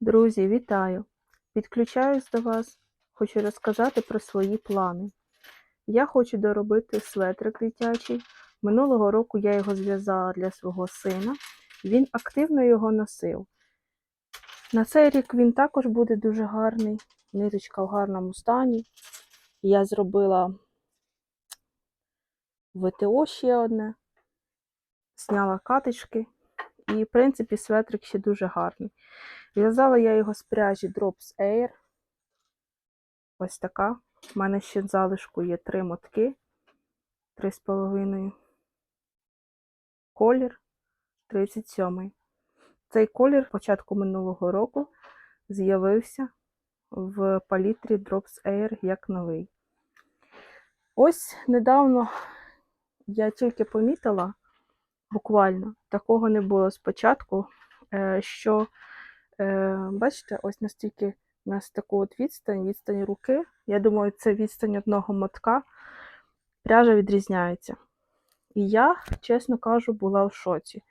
Друзі, вітаю! Підключаюсь до вас. Хочу розказати про свої плани. Я хочу доробити светрик дитячий. Минулого року я його зв'язала для свого сина. Він активно його носив. На цей рік він також буде дуже гарний. Ниточка в гарному стані. Я зробила ВТО ще одне, зняла катишки. І, в принципі, светрик ще дуже гарний. В'язала я його з пряжі Drops Air. Ось така. У мене ще залишку є три мотки. Три з половиною. Колір 37. Цей колір початку минулого року з'явився в палітрі Drops Air як новий. Ось недавно я тільки помітила, буквально, такого не було спочатку, е, що Бачите, ось настільки у нас таку от відстань, відстань руки. Я думаю, це відстань одного мотка. Пряжа відрізняється. І я, чесно кажу, була в шоці,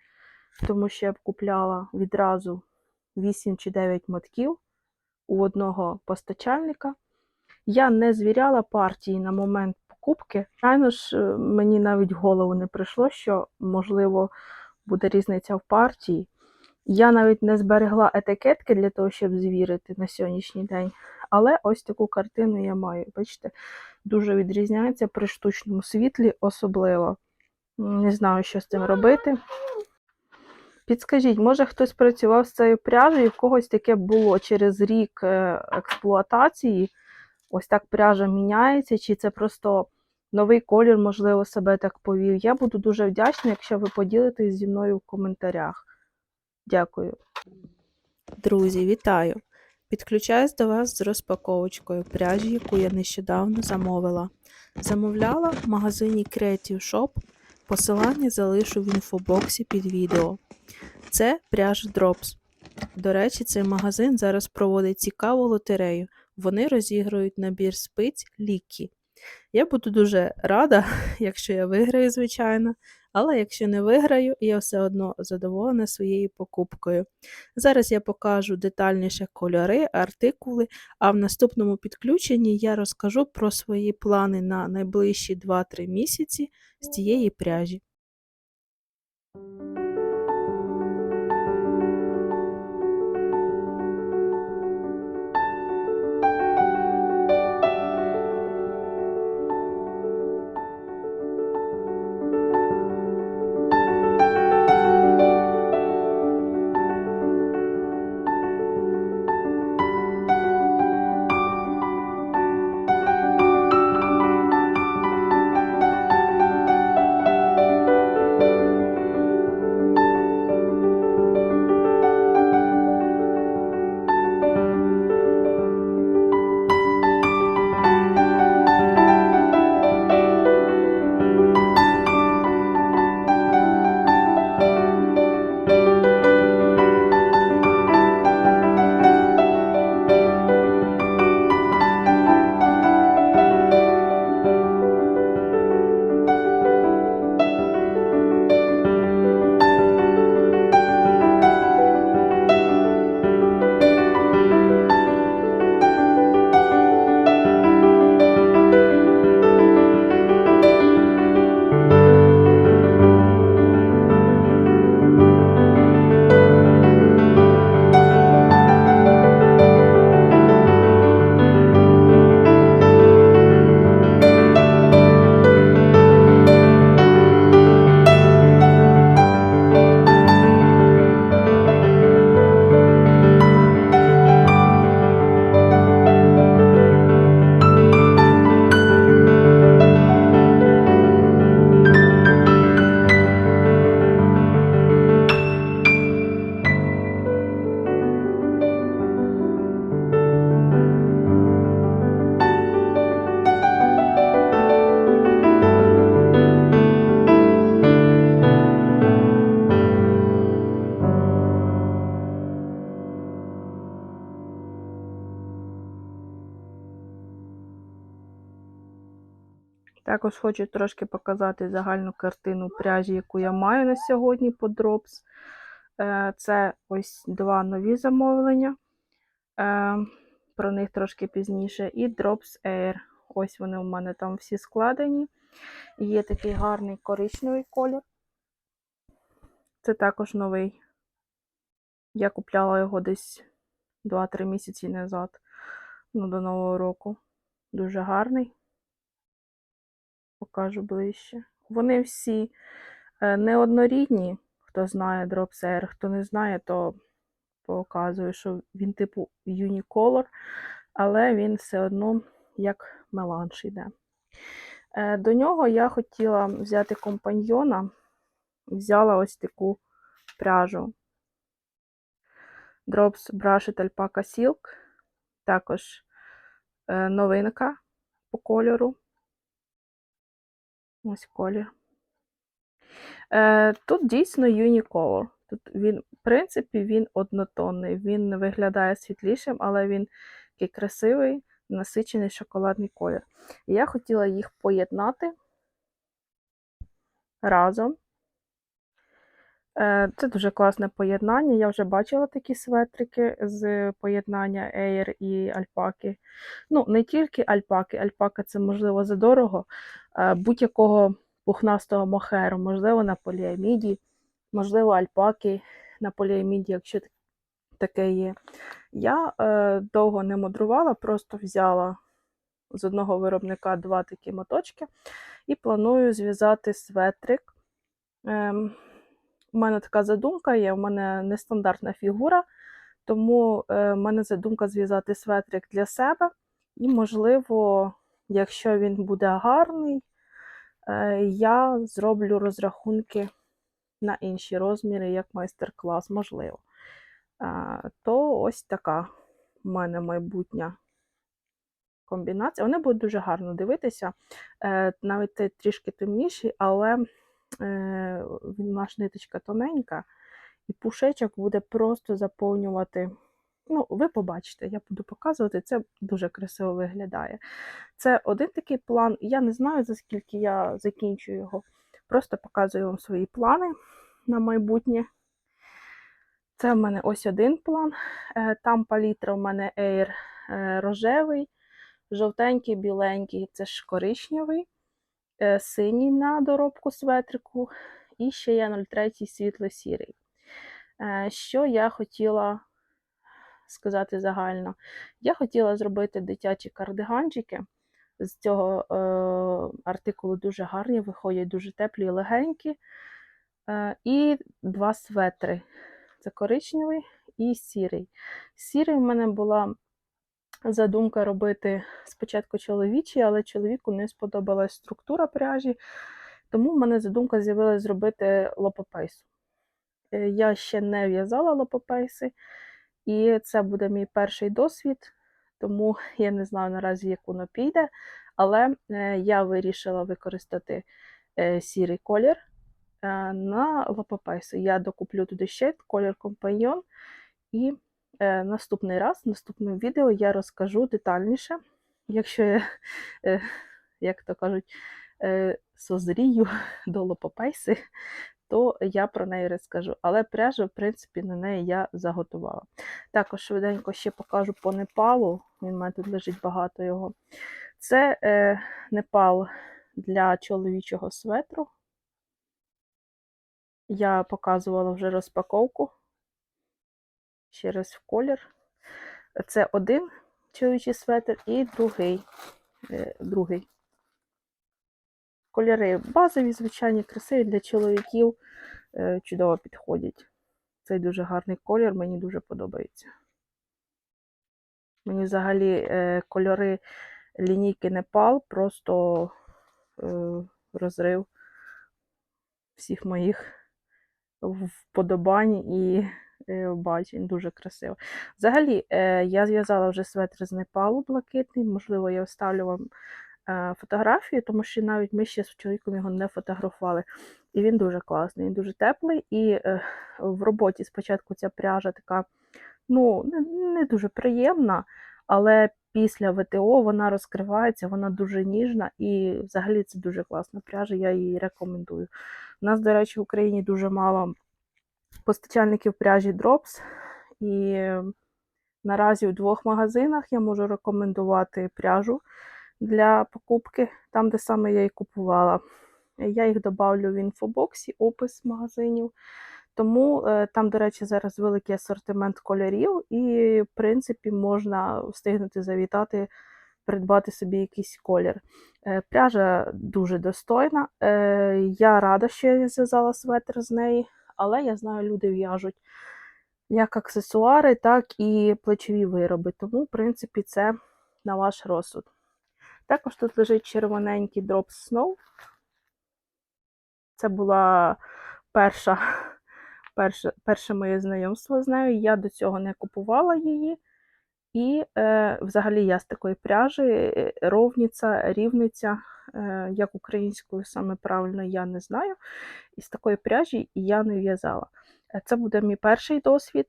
тому що я б купляла відразу 8 чи 9 мотків у одного постачальника. Я не звіряла партії на момент покупки. Звичайно ж, е, мені навіть в голову не прийшло, що, можливо, буде різниця в партії. Я навіть не зберегла етикетки для того, щоб звірити на сьогоднішній день. Але ось таку картину я маю. Бачите, дуже відрізняється при штучному світлі, особливо. Не знаю, що з цим робити. Підскажіть, може хтось працював з цією пряжею, і в когось таке було через рік е, експлуатації. Ось так пряжа міняється, чи це просто новий колір, можливо, себе так повів. Я буду дуже вдячна, якщо ви поділитесь зі мною в коментарях. Дякую. Друзі, вітаю! Підключаюсь до вас з розпаковочкою пряжі, яку я нещодавно замовила. Замовляла в магазині Creative Shop. Посилання залишу в інфобоксі під відео. Це пряжа Drops. До речі, цей магазин зараз проводить цікаву лотерею. Вони розіграють набір спиць Лікі. Я буду дуже рада, якщо я виграю, звичайно. Але якщо не виграю, я все одно задоволена своєю покупкою. Зараз я покажу детальніше кольори, артикули, а в наступному підключенні я розкажу про свої плани на найближчі 2-3 місяці з цієї пряжі. Також хочу трошки показати загальну картину пряжі, яку я маю на сьогодні по Drops. Е, Це ось два нові замовлення. Е, про них трошки пізніше. І Drops Air. Ось вони у мене там всі складені. Є такий гарний коричневий колір. Це також новий. Я купляла його десь 2-3 місяці назад, ну, до Нового року. Дуже гарний. Покажу ближче. Вони всі е, неоднорідні, хто знає Air, хто не знає, то показую, що він типу Unicolor, але він все одно як меланж йде. Е, До нього я хотіла взяти компаньйона, взяла ось таку пряжу. Drops Brushed Alpaca Silk, також е, новинка по кольору. Ось колір. Е, Тут дійсно Unicolor. Тут він, в принципі, він однотонний. Він виглядає світлішим, але він такий красивий, насичений шоколадний колір. Я хотіла їх поєднати разом. Е, Це дуже класне поєднання. Я вже бачила такі светрики з поєднання Air і альпаки. Ну, не тільки альпаки. Альпака це, можливо, задорого. Е, Будь-якого пухнастого мохеру, можливо, на поліаміді, можливо, альпаки на поліаміді, якщо таке є. Я е, довго не мудрувала, просто взяла з одного виробника два такі моточки і планую зв'язати светрик. Ем, у мене така задумка є, у мене нестандартна фігура, тому е, в мене задумка зв'язати светрик для себе. І, можливо, якщо він буде гарний, е, я зроблю розрахунки на інші розміри, як майстер-клас, можливо. Е, то ось така в мене майбутня комбінація. Вони будуть дуже гарно дивитися. Навіть трішки темніший, але наш ниточка тоненька, і пушечок буде просто заповнювати. Ну, ви побачите, я буду показувати, це дуже красиво виглядає. Це один такий план. Я не знаю, за скільки я закінчу його. Просто показую вам свої плани на майбутнє. Це в мене ось один план. Е, Там палітра в мене Air е, рожевий, жовтенький, біленький це ж коричневий, е, синій на доробку светрику, і ще є 03 світло-сірий. Е, Що я хотіла сказати загально? Я хотіла зробити дитячі кардиганчики. З цього е, артикулу дуже гарні, виходять дуже теплі і легенькі. Е, і два светри. Це коричневий і сірий. Сірий в мене була задумка робити спочатку чоловічий, але чоловіку не сподобалась структура пряжі, тому в мене задумка з'явилася зробити лопопейсу. Е, Я ще не в'язала лопопейси, і це буде мій перший досвід, тому я не знаю наразі, як воно піде, але е, я вирішила використати е, сірий колір на лопопейсу. Я докуплю туди ще колір компаньйон, і наступний раз, в наступному відео я розкажу детальніше, якщо я, е, як то кажуть, е, созрію до лопопейси, то я про неї розкажу. Але пряжу, в принципі, на неї я заготувала. Також швиденько ще покажу по Непалу. Він у мене тут лежить багато його. Це е, Непал для чоловічого светру. Я показувала вже розпаковку. В колір. Це один чоловічий светр і другий. е, другий. Кольори базові, звичайні, красиві для чоловіків е, чудово підходять. Цей дуже гарний колір, мені дуже подобається. Мені взагалі е, кольори лінійки Непал просто розрив всіх моїх вподобань і е, бачень. Дуже красиво. Взагалі, е, я зв'язала вже светр з Непалу блакитний, можливо, я вставлю вам е, фотографію, тому що навіть ми ще з чоловіком його не фотографували. І він дуже класний, він дуже теплий. І в роботі спочатку ця пряжа така, ну, не дуже приємна, але після ВТО вона розкривається, вона дуже ніжна і взагалі це дуже класна пряжа, я її рекомендую. У нас, до речі, в Україні дуже мало постачальників пряжі Drops, і Наразі в двох магазинах я можу рекомендувати пряжу для покупки, там, де саме я її купувала. Я їх додавлю в інфобоксі, опис магазинів. Тому е, там, до речі, зараз великий асортимент кольорів, і, в принципі, можна встигнути завітати, придбати собі якийсь колір. Е, Пряжа дуже достойна. Е, Я рада, що я зв'язала светр з неї, але я знаю, люди в'яжуть як аксесуари, так і плечові вироби. Тому, в принципі, це на ваш розсуд. Також тут лежить червоненький дроп Snow. Це була перша, перше, перше моє знайомство з нею. Я до цього не купувала її. І е, взагалі я з такої пряжі, е, ровниця, рівниця, е, як українською саме правильно, я не знаю. І з такої пряжі я не в'язала. Е, Це буде мій перший досвід.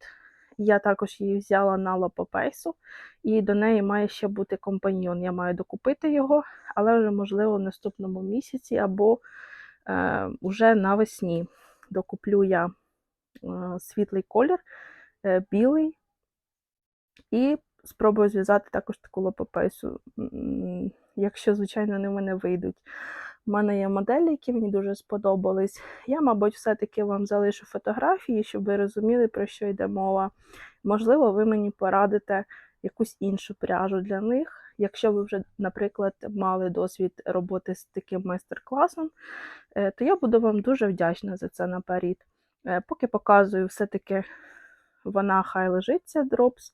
Я також її взяла на лапопейсу, і до неї має ще бути компаньйон. Я маю докупити його, але вже, можливо, в наступному місяці або е, уже навесні докуплю я е, світлий колір, е, білий, і спробую зв'язати також таку лапопейсу, м, якщо, звичайно, вони в мене вийдуть. У мене є моделі, які мені дуже сподобались. Я, мабуть, все-таки вам залишу фотографії, щоб ви розуміли, про що йде мова. Можливо, ви мені порадите якусь іншу пряжу для них. Якщо ви вже, наприклад, мали досвід роботи з таким майстер-класом, е, то я буду вам дуже вдячна за це наперед. Е, Поки показую, все-таки вона хай лежиться Drops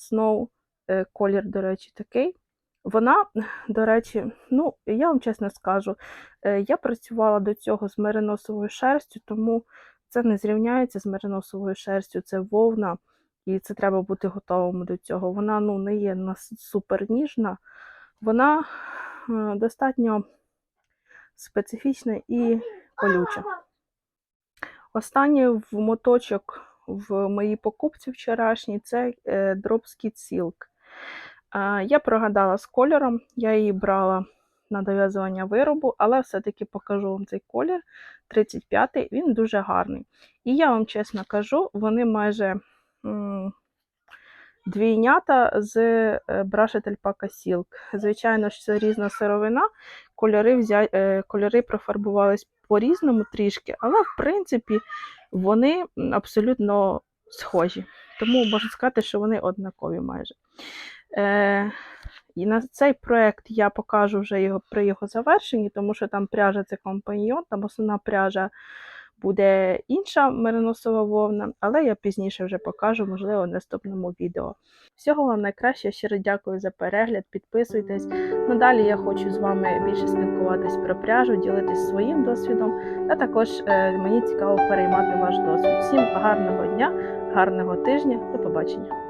Snow, е, колір, до речі, такий. Вона, до речі, ну, я вам чесно скажу, е, я працювала до цього з мериносовою шерстю, тому це не зрівняється з мериносовою шерстю, це вовна, і це треба бути готовим до цього. Вона ну, не є нас- супер ніжна, вона е, достатньо специфічна і колюча. Останній в моточок в моїй покупці вчорашній це е, Dropskit Silk. Я прогадала з кольором, я її брала на дов'язування виробу, але все-таки покажу вам цей колір 35-й, він дуже гарний. І я вам чесно кажу, вони майже двійнята з Alpaca Silk. Звичайно ж, це різна сировина, кольори, взя... е, кольори профарбувались по-різному трішки, але в принципі вони абсолютно схожі. Тому можна сказати, що вони однакові майже. Е, і на цей проект я покажу вже його при його завершенні, тому що там пряжа це компаньйон, там основна пряжа буде інша мериносова вовна, але я пізніше вже покажу, можливо, в наступному відео. Всього вам найкраще, щиро дякую за перегляд, підписуйтесь. Надалі я хочу з вами більше спілкуватись про пряжу, ділитись своїм досвідом, а також е, мені цікаво переймати ваш досвід. Всім гарного дня, гарного тижня, до побачення!